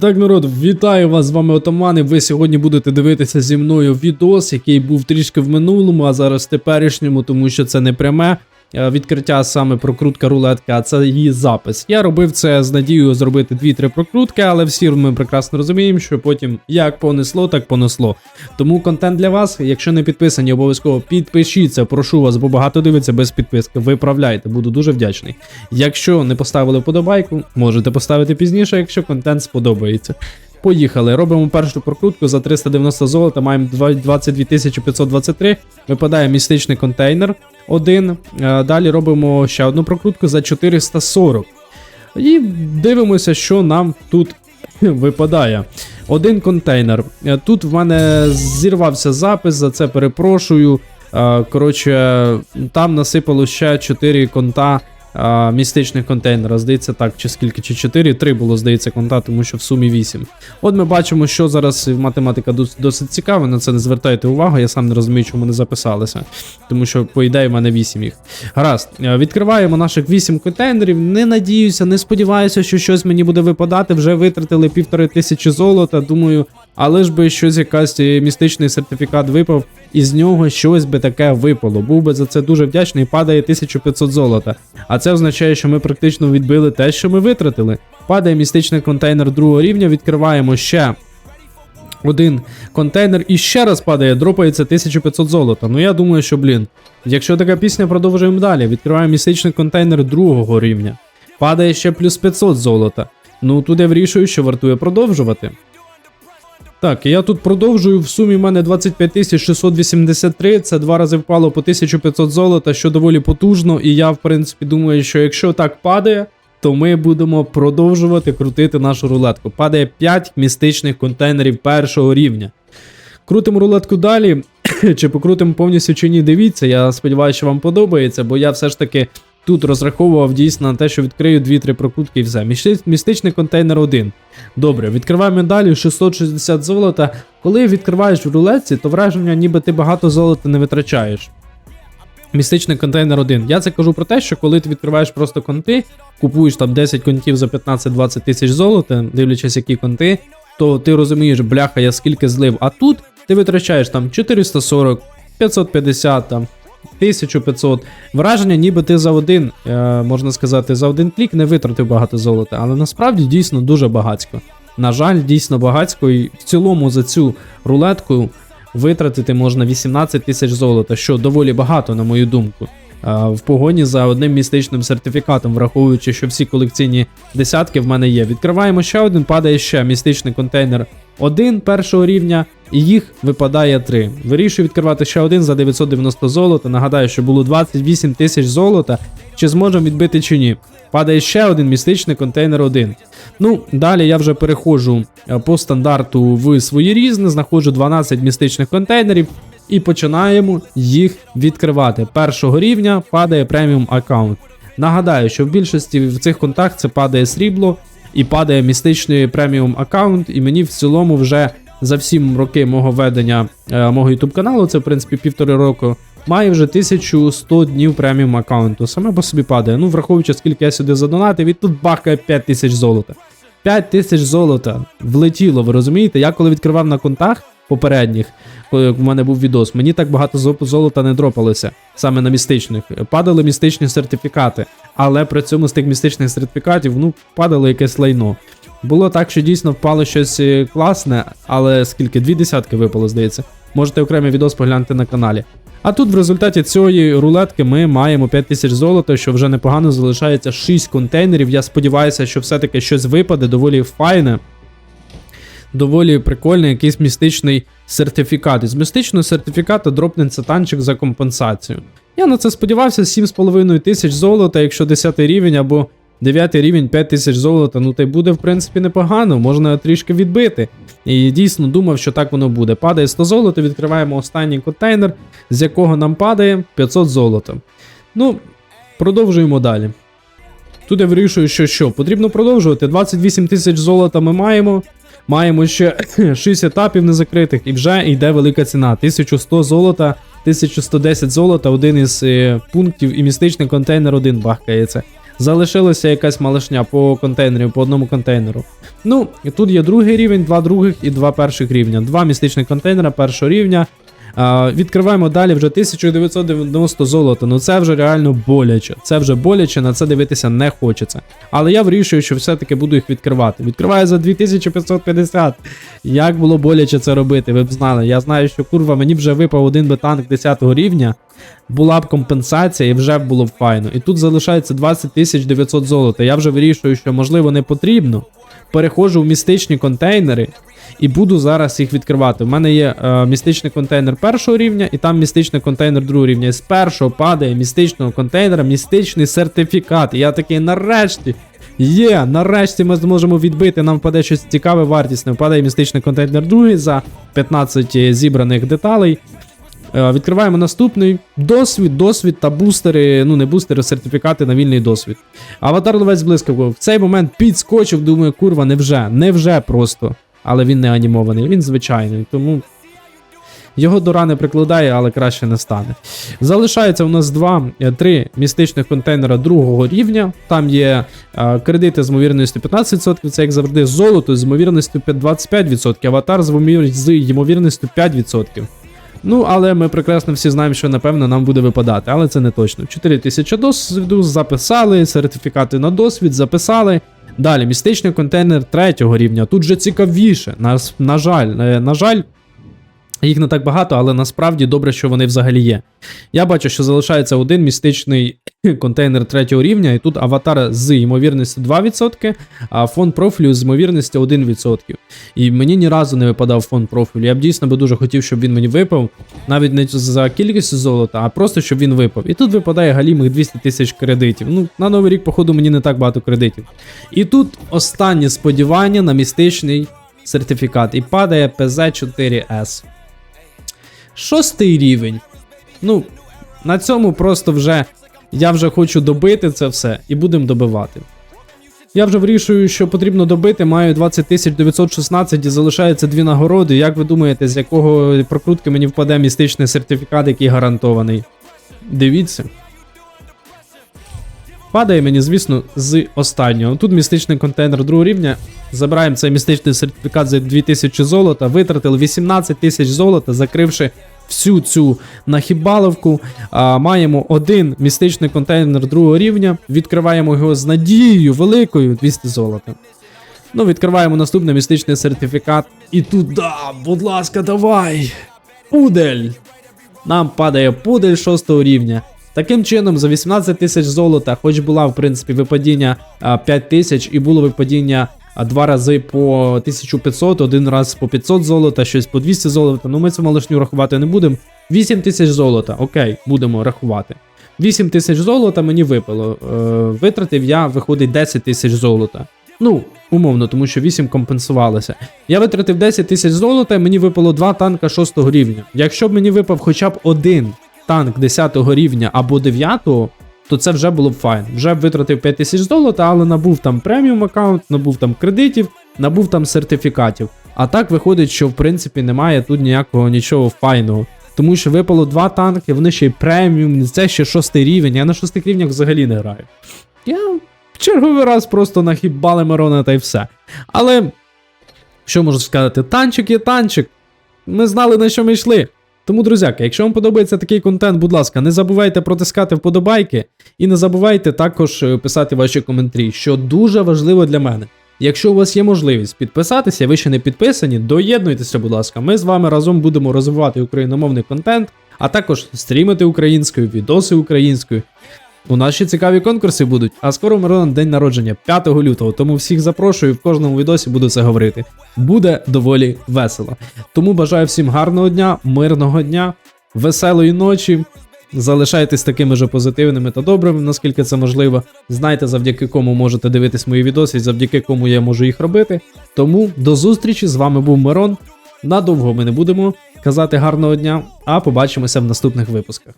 Так, народ, вітаю вас з вами Отамани. Ви сьогодні будете дивитися зі мною відос, який був трішки в минулому, а зараз в теперішньому, тому що це не пряме відкриття саме прокрутка рулетки, а це її запис. Я робив це з надією зробити 2-3 прокрутки, але всі ми прекрасно розуміємо, що потім як понесло, так понесло. Тому контент для вас. Якщо не підписані, обов'язково підпишіться. Прошу вас, бо багато дивиться без підписки. Виправляйте, буду дуже вдячний. Якщо не поставили вподобайку, можете поставити пізніше, якщо контент сподобається. Поїхали. Робимо першу прокрутку за 390 золота, маємо 22 523. Випадає містичний контейнер. Один. Е, Далі робимо ще одну прокрутку за 440. І дивимося, що нам тут випадає. Один контейнер. Е, Тут в мене зірвався запис, за це перепрошую. Е, Коротше, там насипало ще 4 конта а, містичних контейнера. Здається, так, чи скільки, чи 4, 3 було, здається, конта, тому що в сумі 8. От ми бачимо, що зараз математика досить цікава, на це не звертайте увагу, я сам не розумію, чому не записалися. Тому що, по ідеї, в мене 8 їх. Гаразд, е, відкриваємо наших 8 контейнерів. Не надіюся, не сподіваюся, що щось мені буде випадати. Вже витратили півтори тисячі золота. Думаю, але ж би щось якась е, містичний сертифікат випав, і з нього щось би таке випало. Був би за це дуже вдячний. Падає 1500 золота. А це означає, що ми практично відбили те, що ми витратили. Падає містичний контейнер другого рівня, відкриваємо ще. Один контейнер і ще раз падає, дропається 1500 золота. Ну я думаю, що, блін, якщо така пісня, продовжуємо далі. Відкриваємо містичний контейнер другого рівня. Падає ще плюс 500 золота. Ну тут я вирішую, що вартує продовжувати. Так, я тут продовжую. В сумі в мене 25 683. Це два рази впало по 1500 золота, що доволі потужно. І я, в принципі, думаю, що якщо так падає, то ми будемо продовжувати крутити нашу рулетку. Падає 5 містичних контейнерів першого рівня. Крутимо рулетку далі. чи покрутимо повністю чи ні, дивіться. Я сподіваюся, що вам подобається, бо я все ж таки тут розраховував дійсно на те, що відкрию 2-3 прокрутки і все. Містичний контейнер 1. Добре, відкриваємо далі 660 золота. Коли відкриваєш в рулетці, то враження, ніби ти багато золота не витрачаєш. Містичний контейнер 1. Я це кажу про те, що коли ти відкриваєш просто конти, купуєш там 10 контів за 15-20 тисяч золота, дивлячись, які конти, то ти розумієш, бляха, я скільки злив. А тут ти витрачаєш там 440, 550, там 1500. Враження, ніби ти за один, е, можна сказати, за один клік не витратив багато золота, але насправді дійсно дуже багатько. На жаль, дійсно багацько, і в цілому за цю рулетку витратити можна 18 тисяч золота, що доволі багато, на мою думку. В погоні за одним містичним сертифікатом, враховуючи, що всі колекційні десятки в мене є. Відкриваємо ще один, падає ще містичний контейнер один першого рівня, і їх випадає три. Вирішую відкривати ще один за 990 золота. Нагадаю, що було 28 тисяч золота. Чи зможемо відбити чи ні? Падає ще один містичний контейнер 1. Ну, далі я вже переходжу е, по стандарту в свої різне, знаходжу 12 містичних контейнерів і починаємо їх відкривати. Першого рівня падає преміум аккаунт. Нагадаю, що в більшості в цих контах це падає срібло і падає містичний преміум аккаунт, і мені в цілому вже за всі роки мого ведення е, мого YouTube каналу, це в принципі півтори року, має вже 1100 днів преміум аккаунту. Саме по собі падає. Ну, враховуючи, скільки я сюди задонатив, і тут бахкає 5000 золота. 5000 золота влетіло, ви розумієте? Я коли відкривав на контах попередніх, коли в мене був відос, мені так багато золота не дропалося, саме на містичних. Падали містичні сертифікати, але при цьому з тих містичних сертифікатів ну, падало якесь лайно. Було так, що дійсно впало щось е, класне, але скільки? Дві десятки випало, здається. Можете окремий відос поглянути на каналі. А тут в результаті цієї рулетки ми маємо 5000 золота, що вже непогано залишається 6 контейнерів. Я сподіваюся, що все-таки щось випаде, доволі файне. Доволі прикольний якийсь містичний сертифікат. Із містичного сертифіката дропнеться танчик за компенсацію. Я на це сподівався 7,5 тисяч золота, якщо 10 рівень або 9 рівень 5 тисяч золота, ну та й буде в принципі непогано, можна трішки відбити. І дійсно думав, що так воно буде. Падає 100 золота, відкриваємо останній контейнер, з якого нам падає 500 золота. Ну, продовжуємо далі. Тут я вирішую, що що, потрібно продовжувати. 28 тисяч золота ми маємо. Маємо ще 6 етапів незакритих, і вже йде велика ціна. 1100 золота, 1110 золота, один із е, пунктів, і містичний контейнер один бахкається. Залишилася якась малишня по контейнерів, по одному контейнеру. Ну, тут є другий рівень, два других і два перших рівня. Два містичних контейнера першого рівня. Відкриваємо далі вже 1990 золота. Ну це вже реально боляче. Це вже боляче, на це дивитися не хочеться. Але я вирішую, що все-таки буду їх відкривати. Відкриваю за 2550. Як було боляче це робити, ви б знали. Я знаю, що курва, мені вже випав один би танк 10 рівня. Була б компенсація і вже було б файно. І тут залишається 20 900 золота. Я вже вирішую, що можливо не потрібно. Переходжу в містичні контейнери і буду зараз їх відкривати. У мене є е, містичний контейнер першого рівня, і там містичний контейнер другого рівня. І з першого падає містичного контейнера містичний сертифікат. І я такий, нарешті. Є, нарешті ми зможемо відбити. Нам впаде щось цікаве, вартісне. Впадає містичний контейнер другий за 15 зібраних деталей. Е, Відкриваємо наступний досвід, досвід та бустери, ну не бустери, сертифікати на вільний досвід. Аватар ловець блискавку. В цей момент підскочив, думаю, курва, невже, невже просто. Але він не анімований, він звичайний, тому його до рани прикладає, але краще не стане. Залишається у нас два, е, три містичних контейнера другого рівня. Там є е, кредити з ймовірністю 15%, це як завжди золото з ймовірністю 25%, аватар з ймовірністю 5%. Ну, але ми прекрасно всі знаємо, що напевно нам буде випадати, але це не точно. 4000 досвіду записали, сертифікати на досвід записали. Далі, містичний контейнер третього рівня. Тут же цікавіше. Нас, на жаль, е, на жаль, їх не так багато, але насправді добре, що вони взагалі є. Я бачу, що залишається один містичний контейнер третього рівня, і тут аватар з ймовірністю 2%, а фон профілю з ймовірністю 1%. І мені ні разу не випадав фон профілю. Я б дійсно би дуже хотів, щоб він мені випав, навіть не за кількістю золота, а просто щоб він випав. І тут випадає галімих 200 тисяч кредитів. Ну, на новий рік, походу, мені не так багато кредитів. І тут останнє сподівання на містичний сертифікат. І падає PZ4S. Шостий рівень. Ну, на цьому просто вже я вже хочу добити це все і будемо добивати. Я вже вирішую, що потрібно добити. Маю 20 916 і залишається дві нагороди. Як ви думаєте, з якого прокрутки мені впаде містичний сертифікат, який гарантований? Дивіться. Падає мені, звісно, з останнього. Тут містичний контейнер другого рівня. Забираємо цей містичний сертифікат за 2000 золота, витратили 18 тисяч золота, закривши всю цю нахібаловку. А, маємо один містичний контейнер другого рівня. Відкриваємо його з надією великою 200 золота. Ну, відкриваємо наступний містичний сертифікат. І туди, будь ласка, давай! Пудель! Нам падає пудель 6 рівня. Таким чином, за 18 тисяч золота, хоч була в принципі випадіння 5 тисяч і було випадіння а, два рази по 1500, один раз по 500 золота, щось по 200 золота. Ну ми цю малишню рахувати не будемо. 8 тисяч золота, окей, будемо рахувати. 8 тисяч золота мені випало. Е, витратив я, виходить 10 тисяч золота. Ну, умовно, тому що 8 компенсувалося. Я витратив 10 тисяч золота, і мені випало 2 танка 6 рівня. Якщо б мені випав хоча б один танк 10 рівня або 9, то це вже було б файн. Вже б витратив 5 тисяч золота, але набув там преміум аккаунт, набув там кредитів, набув там сертифікатів. А так виходить, що в принципі немає тут ніякого нічого файного. Тому що випало два танки, вони ще й преміум, це ще шостий рівень, я на шостих рівнях взагалі не граю. Я в черговий раз просто нахібали Мирона та й все. Але що можу сказати? Танчик є танчик. Ми знали на що ми йшли. Тому, друзяки, якщо вам подобається такий контент, будь ласка, не забувайте протискати вподобайки і не забувайте також е, писати ваші коментарі, що дуже важливо для мене. Якщо у вас є можливість підписатися, ви ще не підписані, доєднуйтеся, будь ласка. Ми з вами разом будемо розвивати україномовний контент, а також стрімити українською, відоси українською. У нас ще цікаві конкурси будуть, а скоро Мирона день народження 5 лютого, тому всіх запрошую, в кожному відосі буду це говорити. Буде доволі весело. Тому бажаю всім гарного дня, мирного дня, веселої ночі. Залишайтесь такими же позитивними та добрими, наскільки це можливо. Знайте, завдяки кому можете дивитись мої відоси, завдяки кому я можу їх робити. Тому до зустрічі з вами був Мирон. Надовго ми не будемо казати гарного дня, а побачимося в наступних випусках.